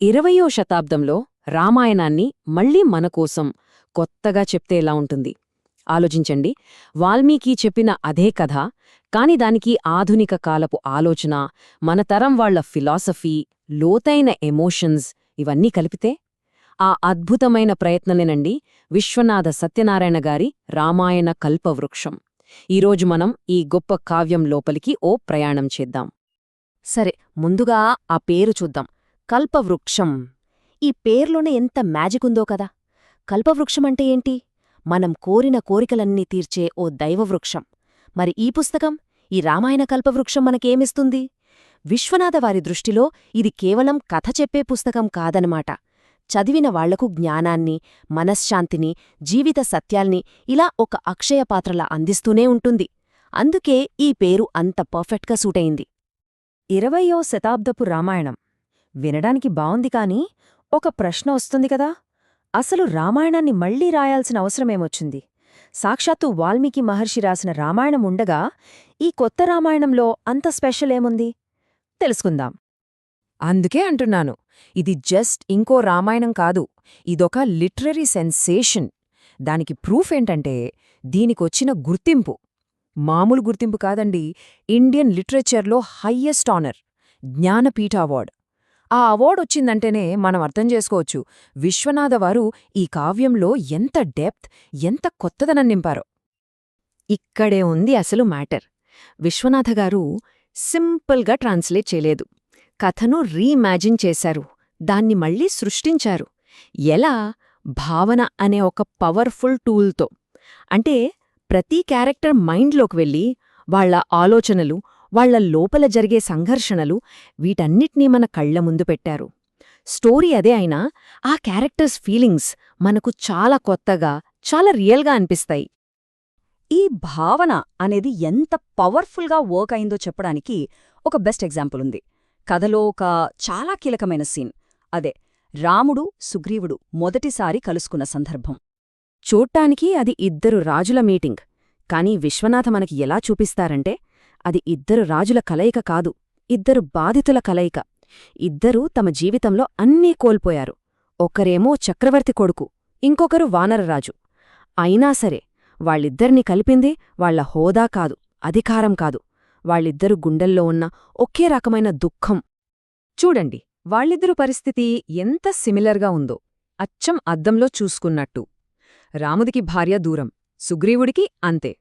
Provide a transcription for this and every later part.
ఇరవయో శతాబ్దంలో రామాయణాన్ని మళ్ళీ మనకోసం కొత్తగా చెప్తే ఎలా ఉంటుంది. ఆలోచించండి వాల్మీకి చెప్పిన అదే కథ కాని దానికి ఆధునిక కాలపు ఆలోచన మన తరం వాళ్ళ ఫిలాసఫీ లోతైన ఎమోషన్స్ ఇవన్నీ కలిపితే? ఆ అద్భుతమైన ప్రయత్నమేనండి విశ్వనాథ సత్యనారాయణ గారి రామాయణ కల్పవృక్షం. ఈరోజు మనం ఈ గొప్ప కావ్యం లోపలికి ఓ ప్రయాణం చేద్దాం. సరే ముందుగా ఆ పేరు చూద్దాం. కల్పవృక్షం. ఈ పేర్లోనే ఎంత మ్యాజిక్ ఉందో కదా. కల్పవృక్షం అంటే ఏంటి? మనం కోరిన కోరికలన్నీ తీర్చే ఓ దైవవృక్షం. మరి ఈ పుస్తకం ఈ రామాయణ కల్పవృక్షం మనకేమిస్తుంది? విశ్వనాథవారి దృష్టిలో ఇది కేవలం కథ చెప్పే పుస్తకం కాదనమాట. చదివిన వాళ్ళకు జ్ఞానాన్ని మనశ్శాంతిని జీవిత సత్యాల్ని ఇలా ఒక అక్షయ పాత్రలా అందిస్తూనే ఉంటుంది. అందుకే ఈ పేరు అంత పర్ఫెక్ట్గా సూటయింది. ఇరవయో శతాబ్దపు రామాయణం. వినడానికి బావుంది కాని ఒక ప్రశ్న వస్తుంది కదా. అసలు రామాయణాన్ని మళ్ళీ రాయాల్సిన అవసరమేమొచ్చింది సాక్షాత్తు వాల్మీకి మహర్షి రాసిన రామాయణం ఉండగా ఈ కొత్త రామాయణంలో అంత స్పెషల్ ఏముంది? తెలుసుకుందాం. అందుకే అంటున్నాను ఇది జస్ట్ ఇంకో రామాయణం కాదు ఇదొక లిటరరీ సెన్సేషన్. దానికి ప్రూఫ్ ఏంటంటే దీనికొచ్చిన గుర్తింపు. మామూలు గుర్తింపు కాదండి ఇండియన్ లిటరేచర్లో హయ్యెస్ట్ ఆనర్ జ్ఞానపీఠ అవార్డ్. ఆ అవార్డు వచ్చిందంటేనే మనం అర్థం చేసుకోవచ్చు. విశ్వనాథవారు ఈ కావ్యంలో ఎంత డెప్త్ ఎంత కొత్తదనం నింపారో. ఇక్కడే ఉంది అసలు మ్యాటర్. విశ్వనాథగారు సింపుల్గా ట్రాన్స్లేట్ చేయలేదు. కథను రీఇమాజిన్ చేశారు. దాన్ని మళ్ళీ సృష్టించారు. ఎలా? భావన అనే ఒక పవర్ఫుల్ టూల్తో. అంటే ప్రతి క్యారెక్టర్ మైండ్లోకి వెళ్ళి వాళ్ళ ఆలోచనలు వాళ్ళ లోపల జరిగే సంఘర్షణలు వీటన్నిటినీ మన కళ్ళ ముందు పెట్టారు. స్టోరీ అదే అయినా ఆ క్యారెక్టర్స్ ఫీలింగ్స్ మనకు చాలా కొత్తగా చాలా రియల్గా అనిపిస్తాయి. ఈ భావన అనేది ఎంత పవర్ఫుల్గా వర్క్ అయిందో చెప్పడానికి ఒక బెస్ట్ ఎగ్జాంపుల్ ఉంది. కథలో ఒక చాలా కీలకమైన సీన్. అదే రాముడు సుగ్రీవుడు మొదటిసారి కలుసుకున్న సందర్భం. చూడ్డానికి అది ఇద్దరు రాజుల మీటింగ్. కాని విశ్వనాథ మనకి ఎలా చూపిస్తారంటే అది ఇద్దరు రాజుల కలయిక కాదు ఇద్దరు బాధితుల కలయిక. ఇద్దరూ తమ జీవితంలో అన్నీ కోల్పోయారు. ఒకరేమో చక్రవర్తి కొడుకు ఇంకొకరు వానరరాజు అయినా సరే వాళ్ళిద్దరిని కలిపింది వాళ్ళ హోదా కాదు అధికారం కాదు. వాళ్ళిద్దరు గుండెల్లో ఉన్న ఒకే రకమైన దుఃఖం. చూడండి వాళ్ళిద్దరు పరిస్థితి ఎంత సిమిలర్గా ఉందో అచ్చం అద్దంలో చూసుకున్నట్టు. రాముడికి భార్య దూరం సుగ్రీవుడికి అంతే.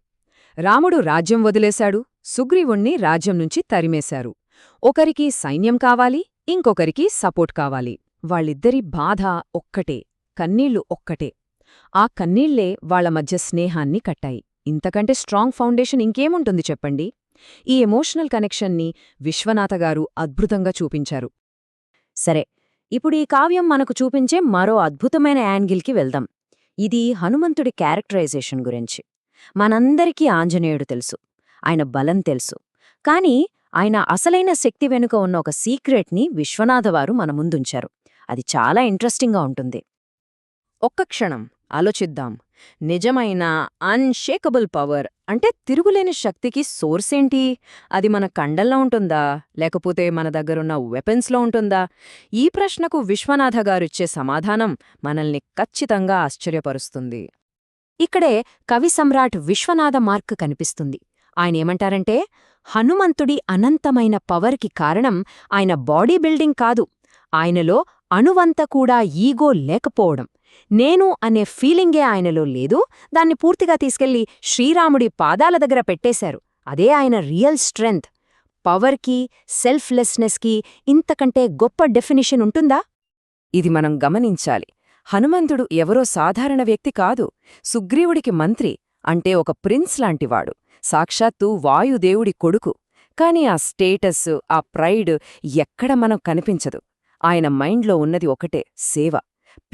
రాముడు రాజ్యం వదిలేశాడు సుగ్రీవుణ్ణి రాజ్యం నుంచి తరిమేశారు. ఒకరికి సైన్యం కావాలి ఇంకొకరికి సపోర్ట్ కావాలి. వాళ్ళిద్దరి బాధ ఒక్కటే కన్నీళ్ళు ఒక్కటే. ఆ కన్నీళ్ళే వాళ్ళ మధ్య స్నేహాన్ని కట్టాయి. ఇంతకంటే స్ట్రాంగ్ ఫౌండేషన్ ఇంకేముంటుంది చెప్పండి? ఈ ఎమోషనల్ కనెక్షన్ని విశ్వనాథగారు అద్భుతంగా చూపించారు. సరే ఇప్పుడు ఈ కావ్యం మనకు చూపించే మరో అద్భుతమైన యాంగిల్కి వెళ్దాం. ఇది హనుమంతుడి క్యారెక్టరైజేషన్ గురించి. మనందరికీ ఆంజనేయుడు తెలుసు. ఆయన బలం తెలుసు. కాని ఆయన అసలైన శక్తి వెనుక ఉన్న ఒక సీక్రెట్ని విశ్వనాథవారు మన ముందుంచారు. అది చాలా ఇంట్రెస్టింగ్గా ఉంటుంది. ఒక్క క్షణం ఆలోచిద్దాం. నిజమైన అన్షేకబుల్ పవర్ అంటే తిరుగులేని శక్తికి సోర్స్ ఏంటి? అది మన కండల్లో ఉంటుందా? లేకపోతే మన దగ్గరున్న వెపన్స్లో ఉంటుందా? ఈ ప్రశ్నకు విశ్వనాథ గారిచ్చే సమాధానం మనల్ని ఖచ్చితంగా ఆశ్చర్యపరుస్తుంది. ఇక్కడే కవి సమ్రాట్ విశ్వనాథ మార్క్ కనిపిస్తుంది. ఆయనేమంటారంటే హనుమంతుడి అనంతమైన పవర్కి కారణం ఆయన బాడీ బిల్డింగ్ కాదు. ఆయనలో అణువంత కూడా ఈగో లేకపోవడం. నేను అనే ఫీలింగే ఆయనలో లేదు. దాన్ని పూర్తిగా తీసుకెళ్ళి శ్రీరాముడి పాదాల దగ్గర పెట్టేశారు. అదే ఆయన రియల్ స్ట్రెంగ్త్. పవర్కి సెల్ఫ్లెస్నెస్కి ఇంతకంటే గొప్ప డెఫినిషన్ ఉంటుందా? ఇది మనం గమనించాలి. హనుమంతుడు ఎవరో సాధారణ వ్యక్తి కాదు. సుగ్రీవుడికి మంత్రి అంటే ఒక ప్రిన్స్ లాంటివాడు. సాక్షాత్తు వాయుదేవుడి కొడుకు. కాని ఆ స్టేటస్ ఆ ప్రైడ్ ఎక్కడ మనం కనిపించదు. ఆయన మైండ్లో ఉన్నది ఒకటే సేవ.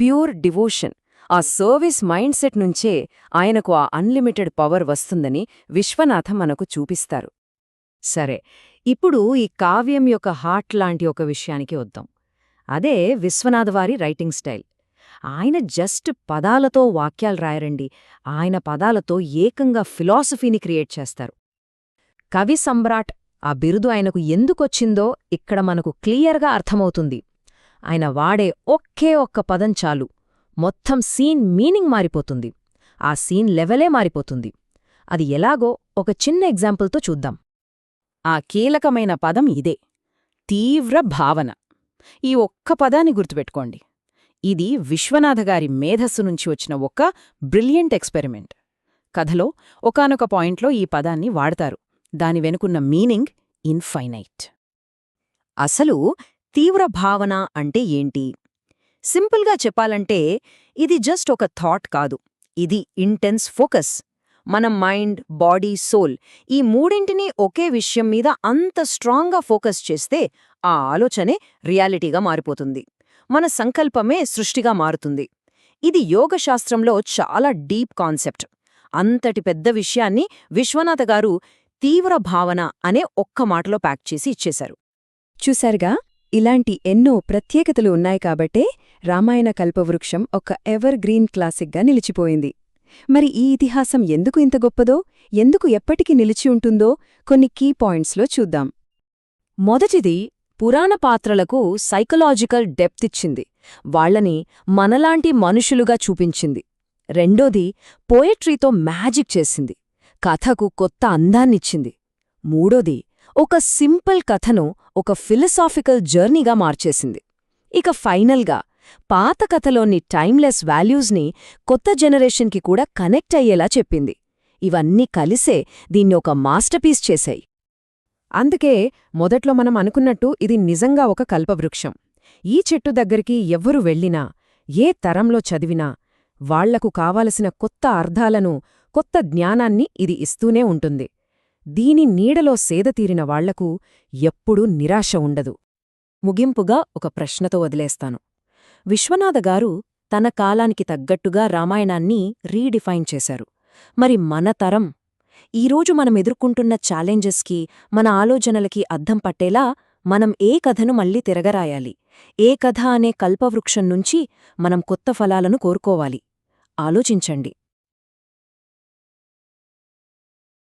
Pure devotion. ఆ సర్వీస్ మైండ్ సెట్ నుంచే ఆయనకు ఆ అన్లిమిటెడ్ పవర్ వస్తుందని విశ్వనాథ మనకు చూపిస్తారు. సరే ఇప్పుడు ఈ కావ్యం యొక్క హార్ట్ లాంటి ఒక విషయానికి వద్దాం. అదే విశ్వనాథవారి రైటింగ్ స్టైల్. ఆయన జస్ట్ పదాలతో వాక్యాలు రాయరండి. ఆయన పదాలతో ఏకంగా ఫిలాసఫీని క్రియేట్ చేస్తారు. కవి సమ్రాట్ ఆ బిరుదు ఆయనకు ఎందుకొచ్చిందో ఇక్కడ మనకు క్లియర్గా అర్థమవుతుంది. ఆయన వాడే ఒకే ఒక్క పదం చాలు. మొత్తం సీన్ మీనింగ్ మారిపోతుంది. ఆ సీన్ లెవెలే మారిపోతుంది. అది ఎలాగో ఒక చిన్న ఎగ్జాంపుల్తో చూద్దాం. ఆ కీలకమైన పదం ఇదే. తీవ్ర భావన. ఈ ఒక్క పదాన్ని గుర్తుపెట్టుకోండి. ఇది విశ్వనాథగారి మేధస్సు నుంచి వచ్చిన ఒక బ్రిలియంట్ ఎక్స్పెరిమెంట్. కథలో ఒకానొక పాయింట్లో ఈ పదాన్ని వాడతారు. దాని వెనుకున్న మీనింగ్ ఇన్ఫైనైట్. అసలు తీవ్ర భావన అంటే ఏంటి? సింపుల్గా చెప్పాలంటే ఇది జస్ట్ ఒక థాట్ కాదు. ఇది ఇంటెన్స్ ఫోకస్. మన మైండ్ బాడీ సోల్ ఈ మూడింటినీ ఒకే విషయం మీద అంత స్ట్రాంగ్గా ఫోకస్ చేస్తే ఆ ఆలోచనే రియాలిటీగా మారిపోతుంది. మన సంకల్పమే సృష్టిగా మారుతుంది. ఇది యోగశాస్త్రంలో చాలా డీప్ కాన్సెప్ట్. అంతటి పెద్ద విషయాన్ని విశ్వనాథ గారు తీవ్ర భావన అనే ఒక్క మాటలో ప్యాక్ చేసి ఇచ్చేశారు. చూశారుగా ఇలాంటి ఎన్నో ప్రత్యేకతలు ఉన్నాయి కాబట్టే రామాయణ కల్పవృక్షం ఒక ఎవర్ గ్రీన్ క్లాసిక్గా నిలిచిపోయింది. మరి ఈ ఇతిహాసం ఎందుకు ఇంత గొప్పదో ఎందుకు ఎప్పటికీ నిలిచి ఉంటుందో కొన్ని కీ పాయింట్స్లో చూద్దాం. మొదటిది పురాణ పాత్రలకు సైకలాజికల్ డెప్త్ ఇచ్చింది. వాళ్ళని మనలాంటి మనుషులుగా చూపించింది. రెండోది పోయట్రీతో మ్యాజిక్ చేసింది. కథకు కొత్త అందాన్నిచ్చింది. మూడోది ఒక సింపుల్ కథను ఒక ఫిలసాఫికల్ జర్నీగా మార్చేసింది. ఇక ఫైనల్గా పాత కథలోని టైమ్లెస్ వాల్యూస్ని కొత్త జనరేషన్కి కూడా కనెక్ట్ అయ్యేలా చెప్పింది. ఇవన్నీ కలిసే దీన్ని ఒక మాస్టర్పీస్ చేశాయి. అందుకే మొదట్లో మనం అనుకున్నట్టు ఇది నిజంగా ఒక కల్పవృక్షం. ఈ చెట్టు దగ్గరికి ఎవ్వరు వెళ్ళినా ఏ తరంలో చదివినా వాళ్ళకు కావలసిన కొత్త అర్థాలను కొత్త జ్ఞానాన్ని ఇది ఇస్తూనే ఉంటుంది. దీని నీడలో సేదతీరిన వాళ్ళకు ఎప్పుడూ నిరాశ ఉండదు. ముగింపుగా ఒక ప్రశ్నతో వదిలేస్తాను. విశ్వనాథగారు తన కాలానికి తగ్గట్టుగా రామాయణాన్ని రీడిఫైన్ చేశారు. మరి మన తరం ఈరోజు మనం ఎదుర్కొంటున్న ఛాలెంజెస్కి మన ఆలోచనలకి అద్దం పట్టేలా మనం ఏ కథను మళ్ళీ తిరగరాయాలి. ఏ కథ అనే కల్పవృక్షం నుంచి మనం కొత్త ఫలాలను కోరుకోవాలి. ఆలోచించండి.